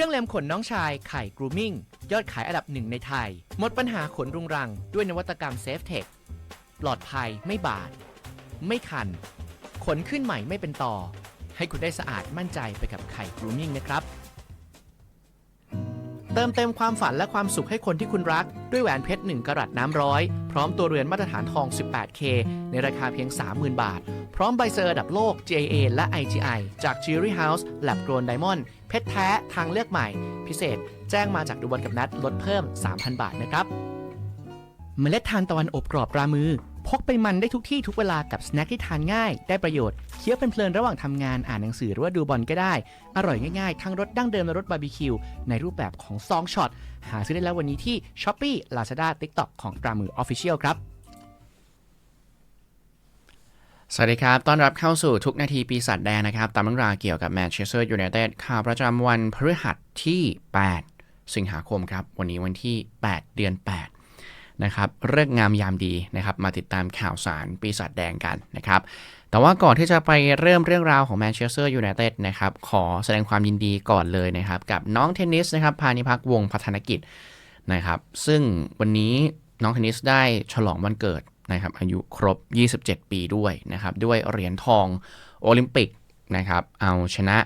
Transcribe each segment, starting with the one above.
รื่องเล็มขนน้องชายไข่กรูมิ่งยอดขายอันดับหนึ่งในไทย หมดปัญหาขนรุงรัง ด้วยนวัตกรรมเซฟเทคปลอดภัยไม่บาด ไม่คัน ขนขึ้นใหม่ไม่เป็นต่อ ให้คุณได้สะอาดมั่นใจไปกับไข่กรูมิ่งนะครับ เติมเต็มความฝันและความสุขให้คนที่คุณรัก ด้วยแหวนเพชร 1กะรัตน้ำร้อย พร้อมตัวเรือนมาตรฐานทอง 18K ในราคาเพียง 30,000 บาท พร้อมใบเซอร์ระดับโลก GIA และ IGI จาก Jewelry House Lab Grown Diamond เพชรแท้ทางเลือกใหม่ พิเศษ แจ้งมาจากดูบอลกับนัดลดเพิ่ม 3,000 บาทนะครับ เมล็ดทานตะวันอบกรอบรามือ พกไปมันได้ทุกที่ทุกเวลากับสแน็คที่ทานง่าย ได้ประโยชน์เคี้ยวเพลินๆระหว่างทำงานอ่านหนังสือหรือว่าดูบอลก็ได้ อร่อยง่ายๆ ทั้งรสดั้งเดิมและรสบาร์บีคิวในรูปแบบของซองช็อตหาซื้อได้แล้ววันนี้ที่ s h อ p e e Lazada TikTok ของรามือ Official ครับ สวัสดีครับ ต้อนรับเข้าสู่ทุกนาทีปีศาจแดงนะครับ ตามเรื่องราวเกี่ยวกับแมนเชสเตอร์ยูไนเต็ดข่าวประจำวันพฤหัสที่ 8 สิงหาคมครับ วันนี้วันที่ 8 เดือน 8 นะครับเรื่องงามยามดีนะครับ มาติดตามข่าวสารปีศาจแดงกันนะครับ แต่ว่าก่อนที่จะไปเริ่มเรื่องราวของแมนเชสเตอร์ยูไนเต็ดนะครับ ขอแสดงความยินดีก่อนเลยนะครับ กับน้องเทนนิสนะครับ พานิพักวงพัฒนกิจนะครับ ซึ่งวันนี้น้องเทนนิสได้ฉลองวันเกิด นะครับอายุครบ 27 ปีด้วยนะครับด้วยเหรียญทองโอลิมปิกนะครับเอาชนะ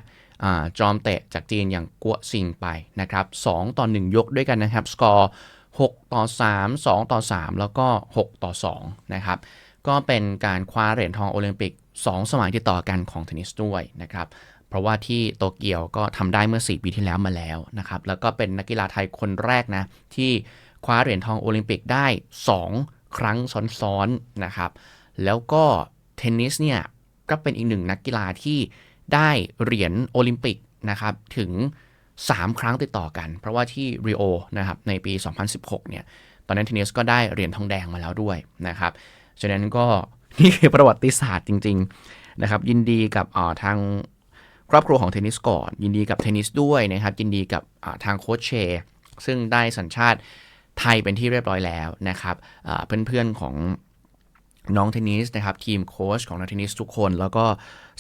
จอมเตะจากจีนอย่างกัวซิงไปนะครับ2ต่อ 1 ยกด้วยกันนะครับ สกอร์ 6 ต่อ 3 2 ต่อ 3 แล้วก็ 6 ต่อ 2 นะครับ ก็เป็นการคว้าเหรียญทองโอลิมปิก 2 สมัยติดต่อกันของเทนนิสด้วยนะครับ เพราะว่าที่โตเกียวก็ทำได้เมื่อ 4 ปีที่แล้วมาแล้วนะครับ แล้วก็เป็นนักกีฬาไทยคนแรกนะ ที่คว้าเหรียญทองโอลิมปิกได้ 2 ครั้งซ้อนๆนะครับ แล้วก็เทนนิสเนี่ยก็เป็นอีกหนึ่งนักกีฬาที่ได้เหรียญโอลิมปิกนะครับถึง 3 ครั้งติดต่อกัน เพราะว่าที่ริโอนะครับในปี 2016 เนี่ยตอนนั้นเทนนิสก็ได้เหรียญทองแดงมาแล้วด้วยนะครับฉะนั้นก็นี่คือประวัติศาสตร์จริงๆนะครับยินดีกับอ่าทางครอบครัวของเทนนิสก่อน ยินดีกับเทนนิสด้วยนะครับยินดีกับทางโค้ชเชย์ซึ่งได้สัญชาติ ไทยเป็นที่เรียบร้อยแล้วนะครับเพื่อนๆของน้องเทนนิสนะครับทีมโค้ชของนักเทนนิสทุกคน แล้วก็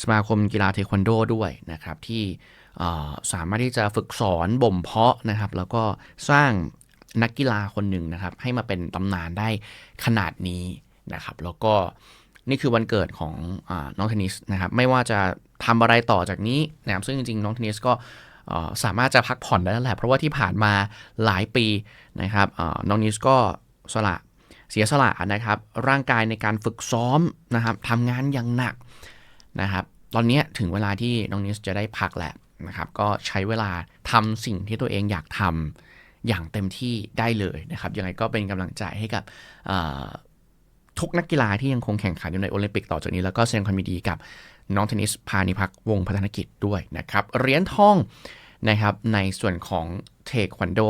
สมาคมกีฬาเทควันโดด้วยนะครับที่สามารถที่จะฝึกสอนบ่มเพาะนะครับ แล้วก็สร้างนักกีฬาคนหนึ่งนะครับ ให้มาเป็นตำนานได้ขนาดนี้นะครับ แล้วก็นี่คือวันเกิดของอน้องเทนนิสนะครับ ไม่ว่าจะทำอะไรต่อจากนี้นะครับซึ่งจริงๆ น้องเทนนิสก็ สามารถจะพักผ่อนได้แล้วแหละ เพราะว่าที่ผ่านมาหลายปีนะครับน้องนิสก็สละเสียสละนะครับ ร่างกายในการฝึกซ้อมนะครับทำงานอย่างหนักนะครับ ตอนนี้ถึงเวลาที่น้องนิสจะได้พักแหละนะครับ ก็ใช้เวลาทำสิ่งที่ตัวเองอยากทำอย่างเต็มที่ได้เลยนะครับ ยังไงก็เป็นกำลังใจให้กับทุกนักกีฬาที่ยังคงแข่งขันอยู่ในโอลิมปิกต่อจากนี้แล้วก็แสดงความยินดีกับ น้องเทนนิสพานิพักวงพัฒนกิจด้วยนะครับเหรียญทองนะครับในส่วนของเทควันโด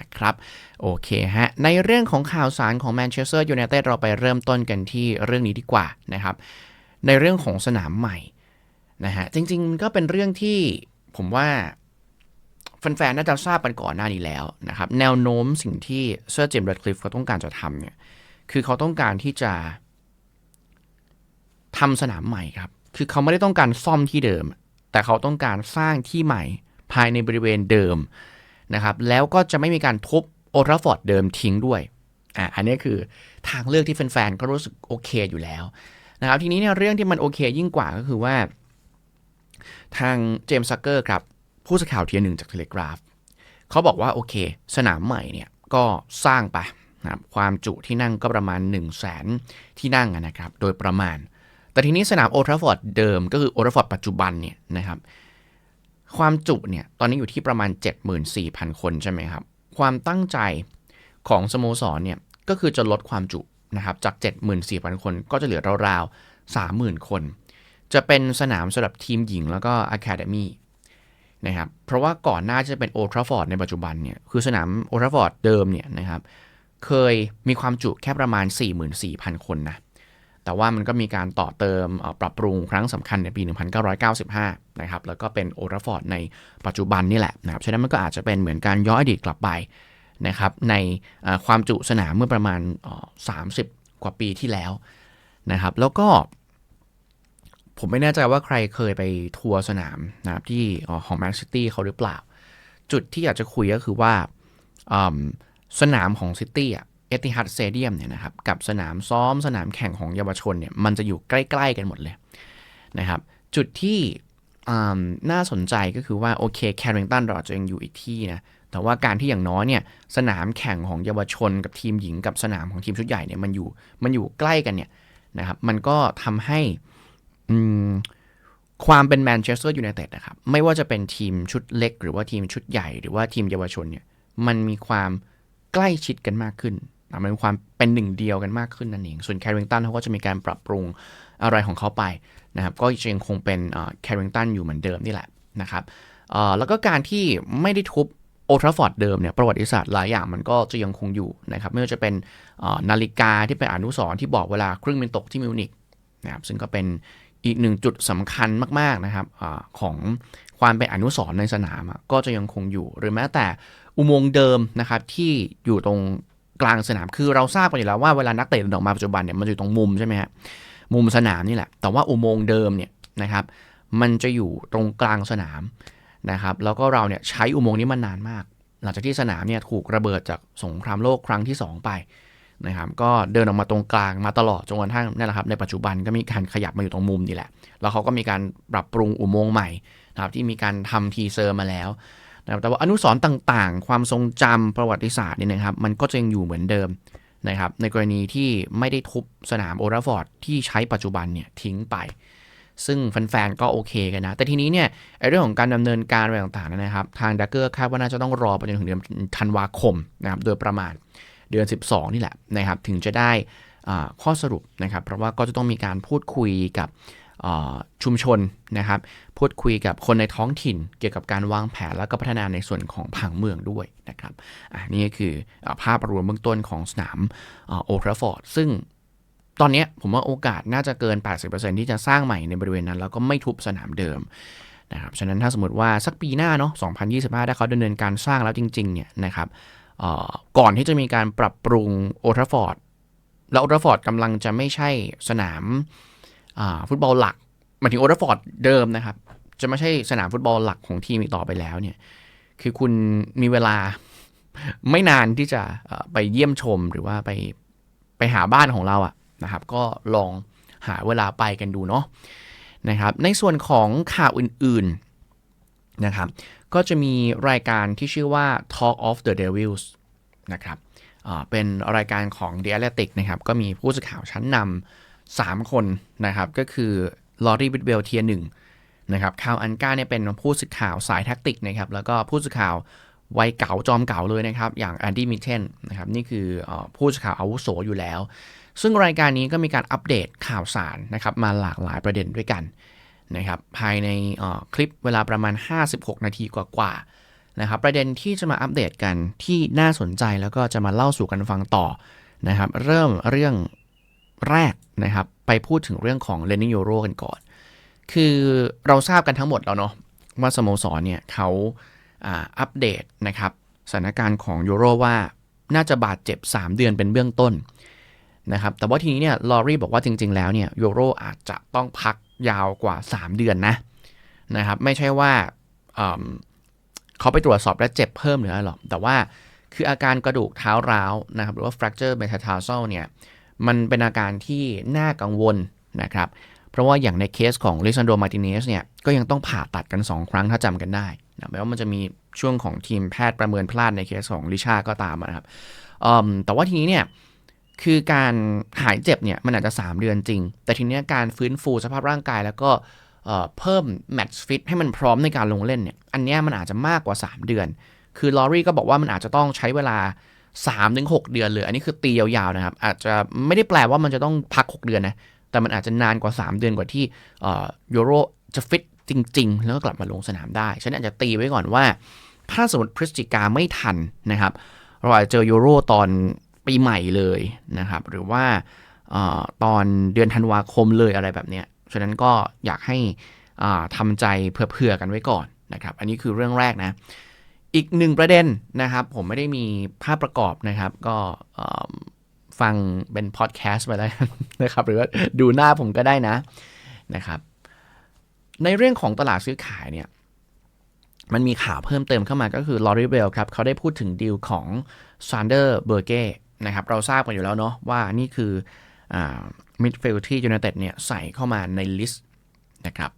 นะครับโอเคฮะ ในเรื่องของข่าวสารของแมนเชสเตอร์ยูไนเต็ดเราไปเริ่มต้นกันที่เรื่องนี้ดีกว่านะครับ ในเรื่องของสนามใหม่นะฮะจริงๆมันก็เป็นเรื่องที่ผมว่าแฟนๆน่าจะทราบกันก่อนหน้านี้แล้วนะครับ แนวโน้มสิ่งที่เซอร์เจมส์แรดคลิฟเขาต้องการจะทำเนี่ยคือเขาต้องการที่จะทำสนามใหม่ครับ คือเขาไม่ได้ต้องการซ่อมที่เดิม แต่เขาต้องการสร้างที่ใหม่ภายในบริเวณเดิมนะครับ แล้วก็จะไม่มีการทุบโอทราฟอร์ดเดิมทิ้งด้วยอะอันนี้คือทางเลือกที่แฟนๆ ก็รู้สึกโอเคอยู่แล้วนะครับ ทีนี้เนี่ยเรื่องที่มันโอเคยิ่งกว่าก็คือว่า ทางเจมส์ซักเกอร์ครับ ผู้สื่อข่าวเทียหนึ่งจากเทเลกราฟเขาบอกว่าโอเค สนามใหม่เนี่ยก็สร้างไปนะครับความจุที่นั่งก็ประมาณ 1 0 0 0 0แสนที่นั่งนะครับ โดยประมาณ แต่ทีนี้สนามโอทราฟอร์ดเดิมก็คือโอทราฟอร์ดปัจจุบันเนี่ยนะครับ ความจุเนี่ยตอนนี้อยู่ที่ประมาณ 74,000 คนใช่ไหมครับ ความตั้งใจของสโมสรเนี่ยก็คือจะลดความจุนะครับจาก 74,000 คนก็จะเหลือราวๆ 30,000 คน จะเป็นสนามสำหรับทีมหญิงแล้วก็อะคาเดมีนะครับ เพราะว่าก่อนหน้าจะเป็นโอทราฟอร์ดในปัจจุบันเนี่ยคือสนามโอทราฟอร์ดเดิมเนี่ยนะครับเคยมีความจุแค่ประมาณ 44,000 คนนะ แต่ว่ามันก็มีการต่อเติมปรับปรุงครั้งสำคัญในปี 1995 นะครับ แล้วก็เป็นโอราฟอร์ดในปัจจุบันนี่แหละนะครับ ฉะนั้นมันก็อาจจะเป็นเหมือนการย้อนอดีตกลับไปนะครับในความจุสนามเมื่อประมาณ 30 กว่าปีที่แล้วนะครับ แล้วก็ผมไม่แน่ใจว่าใครเคยไปทัวร์สนามนะครับที่ของแมนซิตี้เขาหรือเปล่า จุดที่อยากจะคุยก็คือว่าสนามของซิตี้อะ เอติฮัดสเตเดียมเนี่ยนะครับกับสนามซ้อมสนามแข่งของเยาวชนเนี่ยมันจะอยู่ใกล้ ๆ กันหมดเลยนะครับจุดที่น่าสนใจก็คือว่าโอเคแคริงตันเราจะยังอยู่อีกที่นะแต่ว่าการที่อย่างน้อยเนี่ยสนามแข่งของเยาวชนกับทีมหญิงกับสนามของทีมชุดใหญ่เนี่ยมันอยู่มันอยู่ใกล้กันเนี่ยนะครับมันก็ทำให้ความเป็นแมนเชสเตอร์ยูไนเต็ดนะครับไม่ว่าจะเป็นทีมชุดเล็ก หรือว่าทีมชุดใหญ่ หรือว่าทีมเยาวชนเนี่ยมันมีความใกล้ชิดกันมากขึ้น มันมีความเป็นหนึ่งเดียวกันมากขึ้นนั่นเอง ส่วนแคริงตันเขาก็จะมีการปรับปรุงอะไรของเขาไปนะครับก็ยังคงเป็นแคริงตันอยู่เหมือนเดิมนี่แหละนะครับแล้วก็การที่ไม่ได้ทุบโอทราฟอร์ดเดิมเนี่ยประวัติศาสตร์หลายอย่างมันก็จะยังคงอยู่นะครับไม่ว่าจะเป็นนาฬิกาที่เป็นอนุสรณ์ที่บอกเวลาครึ่งเป็นตกที่มิวนิกนะครับซึ่งก็เป็นอีกหนึ่งจุดสำคัญมากๆนะครับอของความเป็นอนุสรณ์ในสนามก็จะยังคงอยู่ หรือแม้แต่อุโมงค์เดิมนะครับที่อยู่ตรง กลางสนามคือเราทราบกันอยู่แล้วว่าเวลานักเตะเดินออกมาปัจจุบันเนี่ยมันอยู่ตรงมุมใช่ไหมฮะมุมสนามนี่แหละ แต่ว่าอุโมงค์เดิมเนี่ยนะครับมันจะอยู่ตรงกลางสนามนะครับแล้วก็เราเนี่ยใช้อุโมงค์นี้มานานมาก หลังจากที่สนามเนี่ยถูกระเบิดจากสงครามโลกครั้งที่ 2 ไปนะครับก็เดินออกมาตรงกลางมาตลอดจนกระทั่งนี่แหละครับในปัจจุบันก็มีการขยับมาอยู่ตรงมุมนี่แหละ แล้วเขาก็มีการปรับปรุงอุโมงค์ใหม่นะครับที่มีการทำทีเซอร์มาแล้ว นะแต่ว่าอนุสรณ์ต่างๆ ความทรงจำประวัติศาสตร์นี่นะครับ มันก็จะยังอยู่เหมือนเดิมนะครับ ในกรณีที่ไม่ได้ทุบสนามโอราฟอร์ดที่ใช้ปัจจุบันเนี่ยทิ้งไป ซึ่งแฟนๆก็โอเคกันนะ แต่ทีนี้เนี่ยเรื่องของการดำเนินการอะไรต่างๆนะครับ ทางดักเกอร์คาดว่าน่าจะต้องรอไปจนถึงเดือนธันวาคมนะครับ โดยประมาณเดือน 12 นี่แหละนะครับ ถึงจะได้ข้อสรุปนะครับ เพราะว่าก็จะต้องมีการพูดคุยกับ ชุมชนนะครับ พูดคุยกับคนในท้องถิ่น เกี่ยวกับการวางแผนแล้วก็พัฒนาในส่วนของผังเมืองด้วยนะครับอันนี้คือภาพรวมเบื้องต้นของสนามโอทราฟอร์ดซึ่งตอนนี้ผมว่าโอกาสน่าจะเกิน 80%ที่จะสร้างใหม่ในบริเวณนั้น แล้วก็ไม่ทุบสนามเดิมนะครับฉะนั้นถ้าสมมติว่าสักปีหน้าเนาะ 2025 ถ้าเขาดำเนินการสร้างแล้วจริงๆเนี่ยนะครับก่อนที่จะมีการปรับปรุงโอทราฟอร์ดแล้วโอทราฟอร์ดกำลังจะไม่ใช่สนาม ฟุตบอลหลักมาถึงโอทราฟอร์ดเดิมนะครับ จะไม่ใช่สนามฟุตบอลหลักของทีมอีกต่อไปแล้วเนี่ย คือคุณมีเวลาไม่นานที่จะไปเยี่ยมชมหรือว่าไปไปหาบ้านของเราอะนะครับ ก็ลองหาเวลาไปกันดูเนาะนะครับ ในส่วนของข่าวอื่นๆนะครับ ก็จะมีรายการที่ชื่อว่า Talk of the Devils นะครับเป็นรายการของ The Athletic นะครับ ก็มีผู้สื่อข่าวชั้นนำ 3 คนนะครับ ก็คือลอรี่บิทเวลเทียหนึ่งนะครับคาวอันก้าเนี่ยเป็นผู้สื่อข่าวสายแท็กติกนะครับ แล้วก็ผู้สื่อข่าววัยเก่าจอมเก่าเลยนะครับ อย่างแอนดี้มิเทนนะครับ นี่คือผู้สื่อข่าวอาวุโสอยู่แล้ว ซึ่งรายการนี้ก็มีการอัปเดตข่าวสารนะครับมาหลากหลายประเด็นด้วยกันนะครับ ภายในคลิปเวลาประมาณ 56 นาทีกว่าๆนะครับ ประเด็นที่จะมาอัปเดตกันที่น่าสนใจแล้วก็จะมาเล่าสู่กันฟังต่อนะครับ เริ่มเรื่อง แรกนะครับ ไปพูดถึงเรื่องของเลนนิโยโรกันก่อน คือเราทราบกันทั้งหมดแล้วเนาะว่าสโมสรเนี่ยเขาอัปเดตนะครับสถานการณ์ของยูโรว่าน่าจะบาดเจ็บ 3 เดือนเป็นเบื้องต้นนะครับแต่ว่าทีนี้เนี่ยลอรี่บอกว่าจริง ๆ แล้วเนี่ยยูโรอาจจะต้องพักยาวกว่า 3 เดือนนะนะครับไม่ใช่ว่าเขาไปตรวจสอบและเจ็บเพิ่มหรืออะไรหรอกแต่ว่าคืออาการกระดูกเท้าร้าวนะครับหรือว่า fracture metatarsal เนี่ย มันเป็นอาการที่น่ากังวลนะครับ เพราะว่าอย่างในเคสของลิซันโดมาติเนสเนี่ยก็ยังต้องผ่าตัดกัน 2 ครั้งถ้าจำกันได้นะแม้ว่ามันจะมีช่วงของทีมแพทย์ประเมินพลาดในเคสของลิชาก็ตามนะครับแต่ว่าทีนี้เนี่ยคือการหายเจ็บเนี่ยมันอาจจะ 3 เดือนจริง แต่ทีนี้การฟื้นฟูสภาพร่างกายแล้วก็เพิ่มแมตช์ฟิตให้มันพร้อมในการลงเล่นเนี่ยอันนี้มันอาจจะมากกว่า 3 เดือน คือลอรี่ก็บอกว่ามันอาจจะต้องใช้เวลา 3-6ถึงเดือนเลย อันนี้คือตียาวๆนะครับ อาจจะไม่ได้แปลว่ามันจะต้องพัก 6 เดือนนะ แต่มันอาจจะนานกว่า 3 เดือนกว่าที่ยูโรจะฟิตจริง ๆ แล้วก็กลับมาลงสนามได้ฉันอาจจะตีไว้ก่อนว่า ถ้าสมมติพฤศจิกาไม่ทันนะครับ เราอาจจะเจอยูโรตอนปีใหม่เลยนะครับ หรือว่าตอนเดือนธันวาคมเลยอะไรแบบนี้ฉะนั้นก็อยากให้ทำใจเผื่อๆกันไว้ก่อนนะครับ อันนี้คือเรื่องแรกนะ อีกหนึ่งประเด็นนะครับ ผมไม่ได้มีภาพประกอบนะครับ ก็ฟังเป็นพอดแคสต์ไปแล้วนะครับ หรือว่าดูหน้าผมก็ได้นะนะครับ ในเรื่องของตลาดซื้อขายเนี่ย มันมีข่าวเพิ่มเติมเข้ามาก็คือลอรีเบลครับ เขาได้พูดถึงดีลของซันเดอร์เบอร์เก้นะครับ เราทราบกันอยู่แล้วเนาะว่านี่คือมิดฟิลด์ที่ยูไนเต็ดเนี่ยใส่เข้ามาในลิสต์นะครับ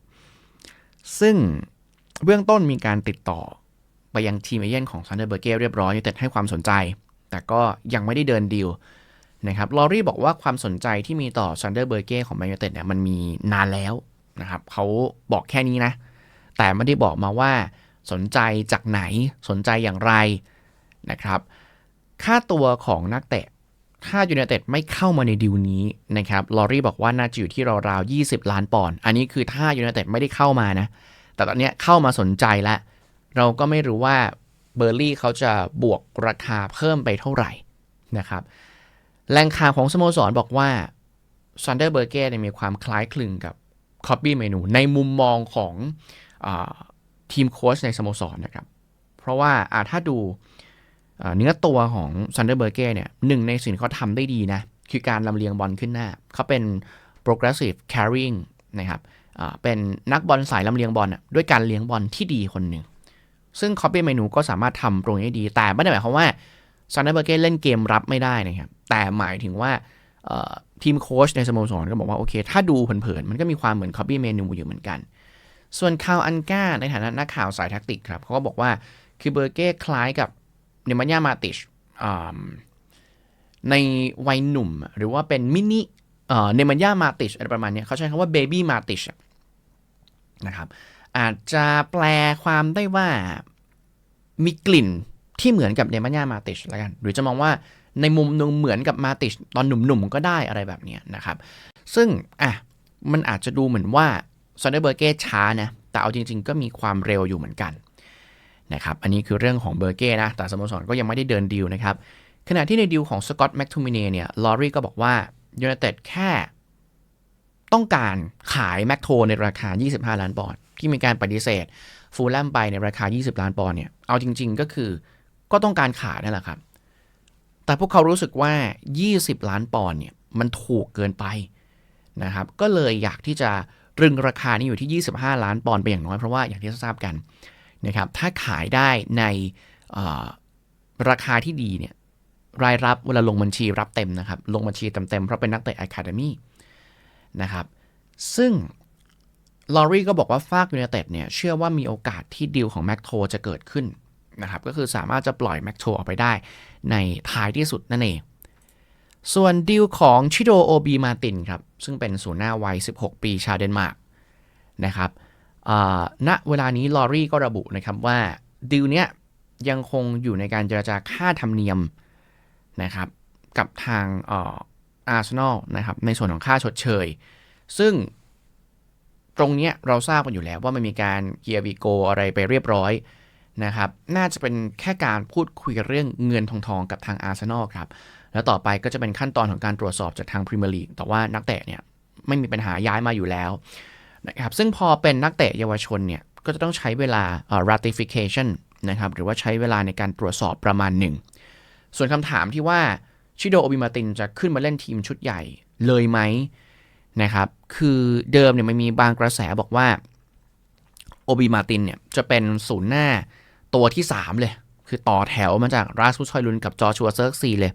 ซึ่งเบื้องต้นมีการติดต่อ ไปยังทีมเอเย่นของซันเดอร์เบอร์เก้เรียบร้อยยูไนเต็ดให้ความสนใจ แต่ก็ยังไม่ได้เดินดีลนะครับลอรี่บอกว่าความสนใจที่มีต่อซันเดอร์เบอร์เก้ของแมนยูไนเต็ดเนี่ยมันมีนานแล้วนะครับเขาบอกแค่นี้นะ แต่ไม่ได้บอกมาว่าสนใจจากไหนสนใจอย่างไรนะครับ ค่าตัวของนักเตะ ถ้ายูไนเต็ดไม่เข้ามาในดิวนี้นะครับลอรี่บอกว่าน่าจะอยู่ที่ราวๆ 20 ล้านปอนด์อันนี้คือถ้ายูไนเต็ดไม่ได้เข้ามานะ แต่ตอนนี้เข้ามาสนใจแล้ว เราก็ไม่รู้ว่าเบอร์ลี่เขาจะบวกราคาเพิ่มไปเท่าไหร่นะครับแหล่งข่าวของสโมสรบอกว่าซันเดอร์เบอร์เก้มีความคล้ายคลึงกับคอปปี้เมนูในมุมมองของอทีมโค้ชในสโมสรนะครับ เพราะว่าถ้าดูเนื้อตัวของซันเดอร์เบอร์เก้เนี่ยหนึ่งในสิ่งที่เขาทำได้ดีนะ คือการลำเลียงบอลขึ้นหน้า เขาเป็น progressive carrying นะครับเป็นนักบอลสายลำเลียงบอลด้วยการเลี้ยงบอลที่ดีคนหนึ่ง ซึ่งคอปปี้เมนูก็สามารถทำตรงนี้ดี แต่ไม่ได้หมายความว่าซันเดอร์เบอร์เก้เล่นเกมรับไม่ได้นะครับ แต่หมายถึงว่าทีมโค้ชในสโมสรก็บอกว่า โอเค ถ้าดูเผินๆ มันก็มีความเหมือนคอปปี้เมนูอยู่เหมือนกัน ส่วนคาวอันก้าในฐานะนักข่าวสายแท็กติกครับเขาก็บอกว่าคือเบอร์เก้คล้ายกับเนมันยามาติชในวัยหนุ่มหรือว่าเป็นมินิเนมันยามาติชอะไรประมาณนี้เขาใช้คำว่าเบบี้มาติชนะครับ อาจจะแปลความได้ว่ามีกลิ่นที่เหมือนกับเนมันยามาติชแล้วกัน หรือจะมองว่าในมุมนึงเหมือนกับมาติชตอนหนุ่มๆก็ได้อะไรแบบนี้นะครับ ซึ่งอะมันอาจจะดูเหมือนว่าซอนเดอร์เบอร์เก้ช้านะ แต่เอาจริงๆ ก็มีความเร็วอยู่เหมือนกันนะครับอันนี้คือเรื่องของเบอร์เก้นะ แต่สโมสรก็ยังไม่ได้เดินดีลนะครับ ขณะที่ในดีลของสกอตต์แม็กทูมิเนเนี่ยลอรี่ก็บอกว่ายูไนเต็ดแค่ต้องการขายแม็กโทในราคา 25 ล้านปอนด์ ที่มีการปฏิเสธ ฟูลแลมไปในราคา 20 ล้านปอนด์เนี่ย เอาจริง ๆ ก็คือก็ต้องการขายนั่นแหละครับ แต่พวกเขารู้สึกว่า 20 ล้านปอนด์เนี่ยมันถูกเกินไปนะครับ ก็เลยอยากที่จะรึงราคานี้อยู่ที่ 25 ล้านปอนด์ไปอย่างน้อยเพราะว่าอย่างที่ทราบกันนะครับ ถ้าขายได้ในราคาที่ดีเนี่ยรายรับเวลาลงบัญชีรับเต็มนะครับ ลงบัญชีเต็มๆเพราะเป็นนักเตะอะคาเดมี่นะครับ ซึ่ง ลอรี่ก็บอกว่าฟากยูเนเต็ดเนี่ยเชื่อว่ามีโอกาสที่ดีลของแม็กโทจะเกิดขึ้นนะครับก็คือสามารถจะปล่อยแม็กโทออกไปได้ในท้ายที่สุดนั่นเอง ส่วนดีลของชิโดโอบีมาตินครับ ซึ่งเป็นศูนย์หน้าวัย 16 ปีชาวเดนมาร์กนะครับณเวลานี้ลอรี่ก็ระบุนะครับว่าดีลเนี้ยยังคงอยู่ในการเจรจาค่าธรรมเนียมนะครับกับทางอาร์เซนอลนะครับในส่วนของค่าชดเชย ซึ่ง ตรงนี้เราทราบกันอยู่แล้วว่ามันมีการเกียร์วีโกอะไรไปเรียบร้อยนะครับ น่าจะเป็นแค่การพูดคุยเรื่องเงินทองทองกับทางอาร์เซนอลครับ แล้วต่อไปก็จะเป็นขั้นตอนของการตรวจสอบจากทางพรีเมียร์ลีก แต่ว่านักเตะเนี่ยไม่มีปัญหาย้ายมาอยู่แล้วนะครับ ซึ่งพอเป็นนักเตะเยาวชนเนี่ย ก็จะต้องใช้เวลา ratification นะครับ หรือว่าใช้เวลาในการตรวจสอบประมาณหนึ่ง ส่วนคำถามที่ว่าชิโดโอบิมาตินจะขึ้นมาเล่นทีมชุดใหญ่เลยไหม นะครับ คือเดิมเนี่ยมันมีบางกระแสบอกว่าโอบิมาตินเนี่ยจะเป็นศูนย์หน้าตัวที่ 3 เลย คือต่อแถวมาจากราสุชอยลุนกับจอชัวเซิร์กซีเลย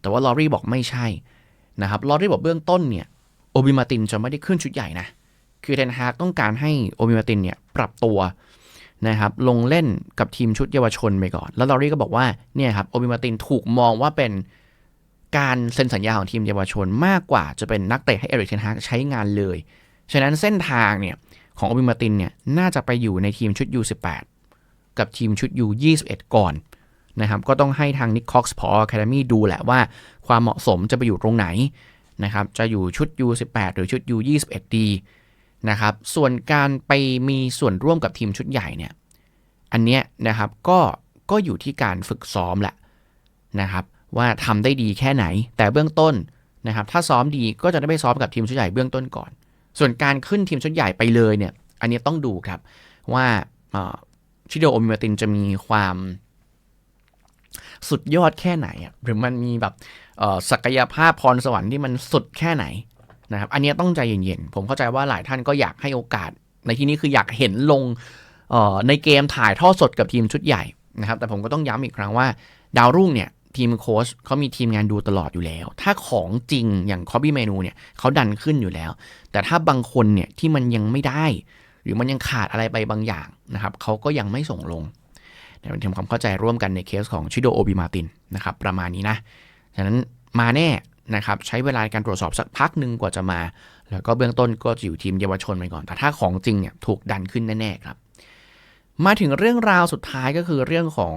แต่ว่าลอรี่บอกไม่ใช่นะครับลอรี่บอกเบื้องต้นเนี่ยโอบิมาตินจะไม่ได้ขึ้นชุดใหญ่นะ คือเทนฮากต้องการให้โอบิมาตินเนี่ยปรับตัวนะครับลงเล่นกับทีมชุดเยาวชนไปก่อน แล้วลอรี่ก็บอกว่าเนี่ยครับโอบิมาตินถูกมองว่าเป็น การเซ็นสัญญาของทีมเยาวชนมากกว่าจะเป็นนักเตะให้เอริกเทนฮากใช้งานเลย ฉะนั้นเส้นทางเนี่ยของโอบิมาตินเนี่ยน่าจะไปอยู่ในทีมชุด U18 กับทีมชุด U21 ก่อนนะครับก็ต้องให้ทางนิคคอกส์พออะคาเดมี่ดูแหละว่า ความเหมาะสมจะไปอยู่ตรงไหนนะครับจะอยู่ชุด U18 หรือชุด U21 ดีนะครับส่วนการไปมีส่วนร่วมกับทีมชุดใหญ่เนี่ยอันเนี้ยนะครับก็ก็อยู่ที่การฝึกซ้อมแหละนะครับ ว่าทำได้ดีแค่ไหน แต่เบื้องต้นนะครับถ้าซ้อมดีก็จะได้ไปซ้อมกับทีมชุดใหญ่เบื้องต้นก่อน ส่วนการขึ้นทีมชุดใหญ่ไปเลยเนี่ยอันนี้ต้องดูครับว่าชิโดโอมิมาตินจะมีความสุดยอดแค่ไหนหรือมันมีแบบศักยภาพพรสวรรค์ที่มันสุดแค่ไหนนะครับอันนี้ต้องใจเย็นๆ ผมเข้าใจว่าหลายท่านก็อยากให้โอกาส ในที่นี้คืออยากเห็นลงในเกมถ่ายทอดสดกับทีมชุดใหญ่นะครับแต่ผมก็ต้องย้ำอีกครั้งว่า ดาวรุ่งเนี่ย ทีมโค้ชเขามีทีมงานดูตลอดอยู่แล้ว ถ้าของจริงอย่างคอบี้เมนูเนี่ยเขาดันขึ้นอยู่แล้ว แต่ถ้าบางคนเนี่ยที่มันยังไม่ได้ หรือมันยังขาดอะไรไปบางอย่างนะครับเขาก็ยังไม่ส่งลงเดี๋ยวทำความเข้าใจร่วมกันในเคสของชิโดโอบิมาตินนะครับประมาณนี้นะ ฉะนั้นมาแน่นะครับใช้เวลาการตรวจสอบสักพักหนึ่งกว่าจะมา แล้วก็เบื้องต้นก็จะอยู่ทีมเยาวชนไปก่อน แต่ถ้าของจริงเนี่ยถูกดันขึ้นแน่ๆครับ มาถึงเรื่องราวสุดท้ายก็คือเรื่องของ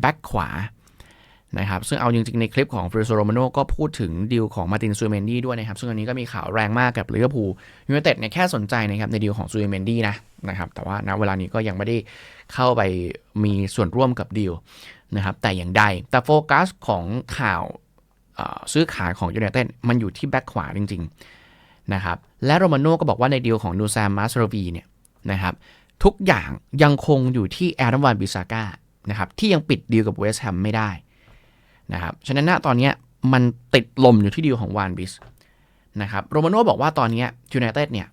แบ็คขวา นะครับซึ่งเอาจริงๆ ในคลิปของฟริโซโรมาโนก็พูดถึงดีลของมาตินซูเมนดี้ด้วยนะครับ ซึ่งอันนี้ก็มีข่าวแรงมากกับลิเวอร์พูลยูไนเต็ดเนี่ยแค่สนใจนะครับในดีลของซูเมนดี้นะนะครับแต่ว่าณเวลานี้ก็ยังไม่ได้เข้าไปมีส่วนร่วมกับดีลนะครับแต่อย่างใดแต่โฟกัสของข่าวซื้อขายของยูไนเต็ดมันอยู่ที่แบ็คขวาจริงๆนะครับและโรมาโนก็บอกว่าในดีลของนูซามมาสโรวีเนี่ยนะครับทุกอย่างยังคงอยู่ที่แอรอนวานบิซาก้านะครับที่ยังปิดดีลกับเวสต์แฮมไม่ได้ นะครับฉะนั้นณตอนนี้มันติดลมอยู่ที่ดีลของวานบิสนะครับโรมาโน่บอกว่าตอนนี้ยูไนเต็ดเนี่ย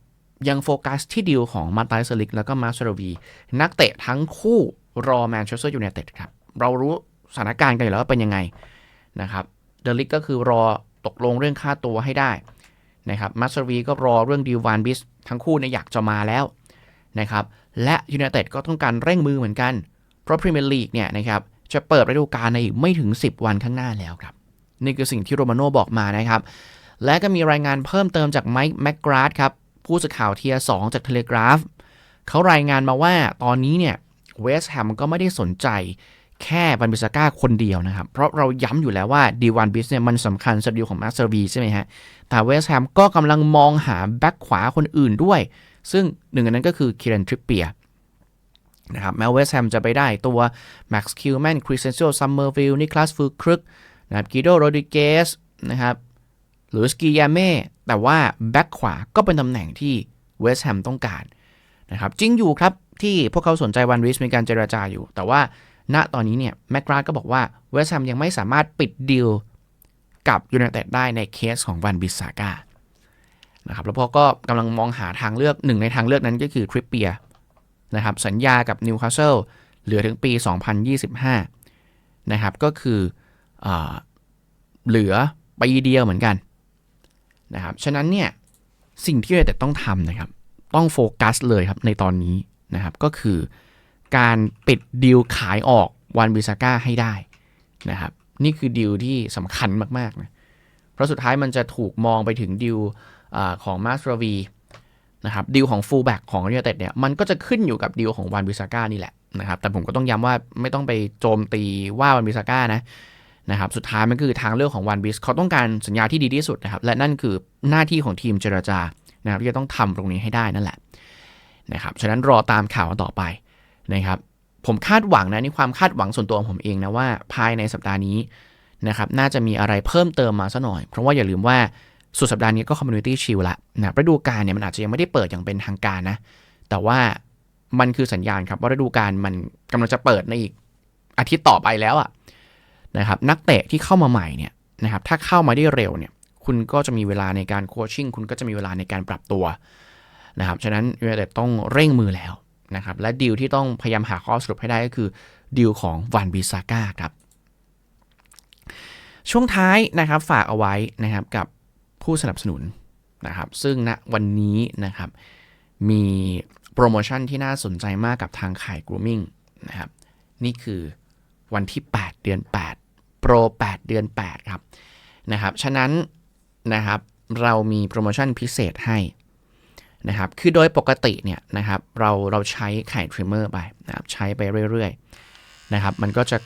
ยังโฟกัสที่ดีลของมาตายสลิกแล้วก็มาสโรวีนักเตะทั้งคู่รอแมนเชสเตอร์ยูไนเต็ดครับ เรารู้สถานการณ์กันอยู่แล้วว่าเป็นยังไงนะครับเดลิกก็คือรอตกลงเรื่องค่าตัวให้ได้นะครับมาสเตอร์วีก็รอเรื่องดีลวานบิสทั้งคู่เนี่ยอยากจะมาแล้วนะครับและยูไนเต็ดก็ต้องการเร่งมือเหมือนกัน เพราะพรีเมียร์ลีกเนี่ยนะครับ จะเปิดฤดูกาลในอีกไม่ถึง 10 วันข้างหน้าแล้วครับ นี่คือสิ่งที่โรมาโน่บอกมานะครับ และก็มีรายงานเพิ่มเติมจากไมค์แมกกราดครับ ผู้สื่อข่าวเทียสองจากเทเลกราฟเขารายงานมาว่าตอนนี้เนี่ยเวสต์แฮมก็ไม่ได้สนใจแค่บันบิสก้าคนเดียวนะครับ เพราะเราย้ำอยู่แล้วว่าดีวันบิสเนี่ยมันสำคัญสดีของมาสเตอร์วีใช่ไหมฮะ แต่เวสต์แฮมก็กำลังมองหาแบ็กขวาคนอื่นด้วย ซึ่งหนึ่งในนั้นก็คือคิรันทริปเปีย นะครับแม้เวสแฮมจะไปได้ตัวแม็กซ์คิวแมนคริสเซนโซซัมเมอร์วิลนิคลัสฟูครึกนะครับกิโดโรดิเกสนะครับหรือสกียาเม่แต่ว่าแบ็กขวาก็เป็นตำแหน่งที่เวสแฮมต้องการนะครับจริงอยู่ครับที่พวกเขาสนใจวันริสมีการเจราจาอยู่ แต่ว่าณตอนนี้เนี่ยแมกราดก็บอกว่าเวสแฮมยังไม่สามารถปิดดีลกับยูไนเต็ดได้ในเคสของวันบิสซาก้านะครับแล้วพวกก็กำลังมองหาทางเลือกหนึ่งในทางเลือกนั้นก็คือทริปเปีย นะครับสัญญากับนิวคาสเซิลเหลือถึงปี 2025 นะครับ ก็คืออเหลือปีเดียวเหมือนกันนะครับ ฉะนั้นเนี่ย สิ่งที่เราต่ต้องทำนะครับ ต้องโฟกัสเลยครับในตอนนี้นะครับ ก็คือการปิดดีลขายออกวันบิซาก้าให้ได้นะครับ นี่คือดีลที่สำคัญมากๆนะ เพราะสุดท้ายมันจะถูกมองไปถึงดีลของมาสโรวี นะครับดีลของฟูลแบ็กของยูไนเต็ดเนี่ยมันก็จะขึ้นอยู่กับดีลของวานบิซาก้านี่แหละนะครับแต่ผมก็ต้องย้ำว่าไม่ต้องไปโจมตีว่าวันบิซาก้านะนะครับสุดท้ายมันคือทางเลือกของวันบิสเขาต้องการสัญญาที่ดีที่สุดนะครับและนั่นคือหน้าที่ของทีมเจรจานะครับที่จะต้องทำตรงนี้ให้ได้นั่นแหละนะครับฉะนั้นรอตามข่าวต่อไปนะครับผมคาดหวังนะนี่ความคาดหวังส่วนตัวของผมเองนะว่าภายในสัปดาห์นี้นะครับน่าจะมีอะไรเพิ่มเติมมาซะหน่อย เพราะว่าอย่าลืมว่า สุดสัปดาห์นี้ก็คอมมูนิตี้ชิลละนะฤดูกาลเนี่ยมันอาจจะยังไม่ได้เปิดอย่างเป็นทางการนะ แต่ว่ามันคือสัญญาณครับว่าฤดูกาลมันกำลังจะเปิดในอีกอาทิตย์ต่อไปแล้วอะนะครับนักเตะที่เข้ามาใหม่เนี่ยนะครับถ้าเข้ามาได้เร็วเนี่ยคุณก็จะมีเวลาในการโคชชิ่งคุณก็จะมีเวลาในการปรับตัวนะครับฉะนั้นยูไนเต็ดต้องเร่งมือแล้วนะครับและดีลที่ต้องพยายามหาข้อสรุปให้ได้ก็คือดีลของวันบิซาก้าครับช่วงท้ายนะครับฝากเอาไว้นะครับกับ ผู้สนับสนุนนะครับ ซึ่งณนะวันนี้นะครับมีโปรโมชั่นที่น่าสนใจมากกับทางขาย grooming นะครับ นี่คือวันที่ 8 เดือน 8 โปร 8 เดือน 8 ครับนะครับ ฉะนั้นนะครับเรามีโปรโมชั่นพิเศษให้นะครับ คือโดยปกติเนี่ยนะครับเราเราใช้ไข่ทริมเมอร์ไปนะครับใช้ไปเรื่อยๆนะครับ มันก็จะ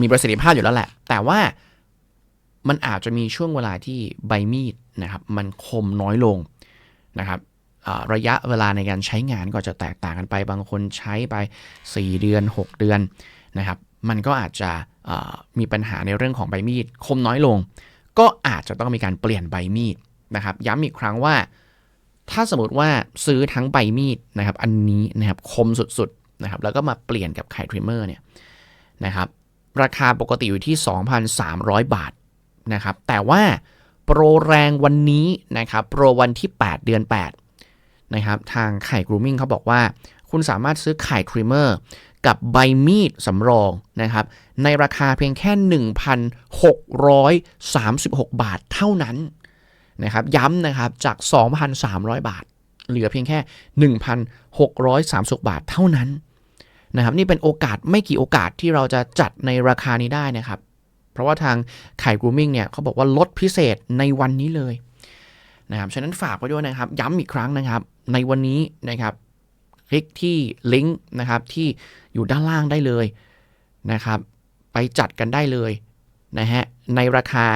มีประสิทธิภาพอยู่แล้วแหละ แต่ว่า มันอาจจะมีช่วงเวลาที่ใบมีดนะครับมันคมน้อยลงนะครับระยะเวลาในการใช้งานก็จะแตกต่างกันไป บางคนใช้ไป 4 เดือน 6 เดือนนะครับ มันก็อาจจะมีปัญหาในเรื่องของใบมีดคมน้อยลง ก็อาจจะต้องมีการเปลี่ยนใบมีดนะครับ ย้ำอีกครั้งว่า ถ้าสมมติว่าซื้อทั้งใบมีดนะครับ อันนี้นะครับคมสุดๆนะครับ แล้วก็มาเปลี่ยนกับไข่ทริมเมอร์เนี่ยนะครับ ราคาปกติอยู่ที่ 2,300 บาท นะครับ แต่ว่าโปรแรงวันนี้นะครับ โปรวันที่ 8 เดือน 8 นะครับ ทางไข่กรูมิ่งเขาบอกว่า คุณสามารถซื้อไข่ครีมเมอร์กับใบมีดสำรองนะครับ ในราคาเพียงแค่ 1,636 บาทเท่านั้นนะครับ ย้ำนะครับจาก 2,300 บาท เหลือเพียงแค่ 1,636 บาทเท่านั้นนะครับ นี่เป็นโอกาสไม่กี่โอกาสที่เราจะจัดในราคานี้ได้นะครับ ราะว่าทางไข่กรูมิ่งเนี่ยเขาบอกว่าลดพิเศษในวันนี้เลยนะครับฉะนั้นฝากไว้ด้วยนะครับ ย้ำอีกครั้งนะครับ ในวันนี้นะครับ คลิกที่ลิงก์นะครับที่อยู่ด้านล่างได้เลยนะครับ ไปจัดกันได้เลยนะฮะในราคา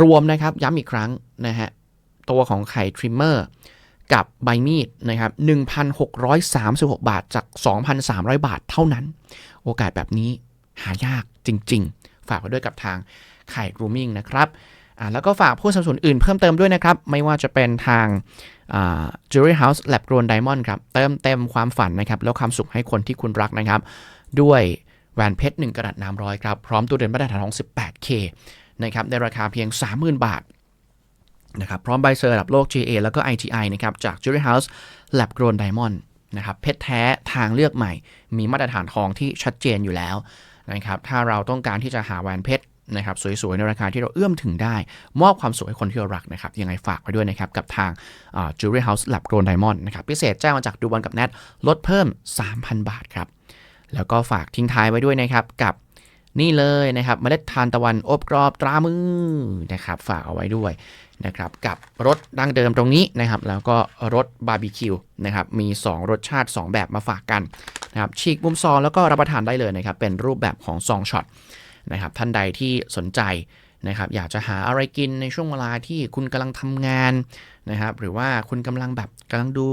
รวมนะครับ ย้ำอีกครั้งนะฮะตัวของไข่ทริมเมอร์กับใบมีดนะครับ 1,636 บาทจาก 2,300 บาทเท่านั้น โอกาสแบบนี้หายากจริง ๆ ฝากไว้ด้วยกับทางไข่กรูมิ่งนะครับแล้วก็ฝากผู้สนับสนุนอื่นเพิ่มเติมด้วยนะครับ ไม่ว่าจะเป็นทาง Jewelry House Lab Grown Diamond ครับ เติมเต็มความฝันนะครับ แล้วความสุขให้คนที่คุณรักนะครับ ด้วยแหวนเพชร 1กระดัตน้ำร้อยครับ พร้อมตัวเด่นมาตรฐานทอง 18K นะครับ ในราคาเพียง 30,000 บาทนะครับพร้อมใบเซอร์ระดับโลก GA แล้วก็ ITI นะครับ จาก Jewelry House Lab Grown Diamond นะครับเพชรแท้ทางเลือกใหม่ มีมาตรฐานทองที่ชัดเจนอยู่แล้ว นะครับถ้าเราต้องการที่จะหาแหวนเพชรนะครับสวยๆ ในราคาที่เราเอื้อมถึงได้ มอบความสวยให้คนที่เรารักนะครับยังไงฝากไว้ด้วยนะครับ กับทาง Jewelry House Lab Grown Diamond นะครับพิเศษแจ้งมาจากดูบอลกับแนทลดเพิ่ม 3,000 บาทครับ แล้วก็ฝากทิ้งท้ายไว้ด้วยนะครับ กับ นี่เลยนะครับเมล็ดทานตะวันอบกรอบตรามือนะครับฝากเอาไว้ด้วยนะครับกับรสดั้งเดิมตรงนี้นะครับแล้วก็รสบาร์บีคิวนะครับมี 2 รสชาติ 2 แบบมาฝากกันนะครับฉีกมุมซองแล้วก็รับประทานได้เลยนะครับเป็นรูปแบบของซองช็อตนะครับท่านใดที่สนใจนะครับอยากจะหาอะไรกินในช่วงเวลาที่คุณกำลังทำงานนะครับหรือว่าคุณกำลังแบบกำลังดู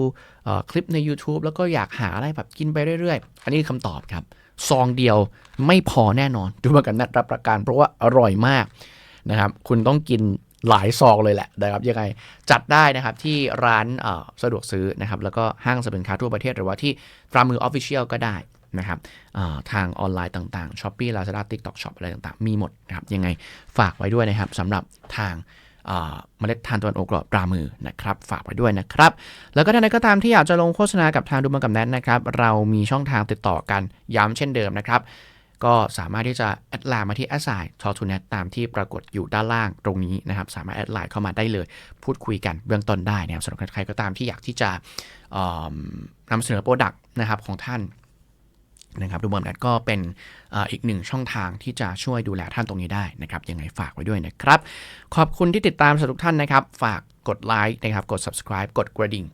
คลิปใน YouTube แล้วก็อยากหาอะไรแบบกินไปเรื่อยๆ อันนี้คำตอบครับ ซองเดียวไม่พอแน่นอนดูมากันนัดรับประกันเพราะว่าอร่อยมากนะครับ คุณต้องกินหลายซองเลยแหละนะครับยังไงจัดได้นะครับที่ร้านสะดวกซื้อนะครับ แล้วก็ห้างสรรพสินค้าทั่วประเทศหรือว่าที่ตรามือออฟฟิเชียลก็ได้นะครับทางออนไลน์ต่างๆ s h อ p e e Lazada TikTok Shop อะไรต่างๆ มีหมดนะครับยังไงฝากไว้ด้วยนะครับสำหรับทาง เมล็ดทานตะวันโอกรอบปลามือนะครับฝากไว้ด้วยนะครับ แล้วก็ท่านใดก็ตามที่อยากจะลงโฆษณากับทางดูมันกับแนทนะครับ เรามีช่องทางติดต่อกันย้ำเช่นเดิมนะครับ ก็สามารถที่จะแอดไลน์มาที่แอดไซน์ทอทูเนตตามที่ปรากฏอยู่ด้านล่างตรงนี้นะครับ สามารถแอดไลน์เข้ามาได้เลย พูดคุยกันเบื้องต้นได้นะครับสำหรับใครก็ตามที่อยากที่จะนำเสนอโปรดักต์นะครับของท่าน นะครับดูบอมแดดก็เป็นอีกหนึ่งช่องทางที่จะช่วยดูแลท่านตรงนี้ได้นะครับยังไงฝากไว้ด้วยนะครับ ขอบคุณที่ติดตามสทุกท่านนะครับ ฝากกดไลค์นะครับกด subscribe กดกระดิ่ง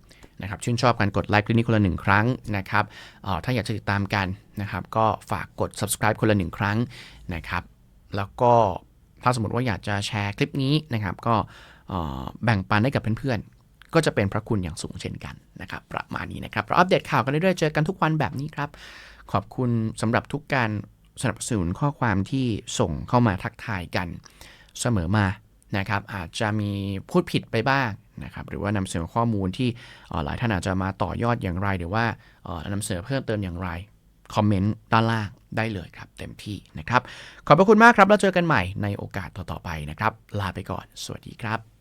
นะครับชื่นชอบกันกดไลค์คลิปนี้คนละหนึ่งครั้งนะครับถ้าอยากจะติดตามกันนะครับก็ฝากกด subscribe คนละหนึ่งครั้งนะครับแล้วก็ถ้าสมมติว่าอยากจะแชร์คลิปนี้นะครับก็แบ่งปันให้กับเพื่อนๆ ก็จะเป็นพระคุณอย่างสูงเช่นกันนะครับประมาณนี้นะครับเราอัปเดตข่าวกันเรื่อยๆเจอกันทุกวันแบบนี้ครับ ขอบคุณสำหรับทุกการสนับสนุนข้อความที่ส่งเข้ามาทักทายกันเสมอมานะครับ อาจจะมีพูดผิดไปบ้างนะครับหรือว่านำเสนอข้อมูลที่หลายท่านอาจจะมาต่อยอดอย่างไร หรือว่านำเสนอเพิ่มเติมอย่างไรคอมเมนต์ด้านล่างได้เลยครับ เต็มที่นะครับ ขอบพระคุณมากครับ แล้วเจอกันใหม่ในโอกาสต่อๆไปนะครับ ลาไปก่อน สวัสดีครับ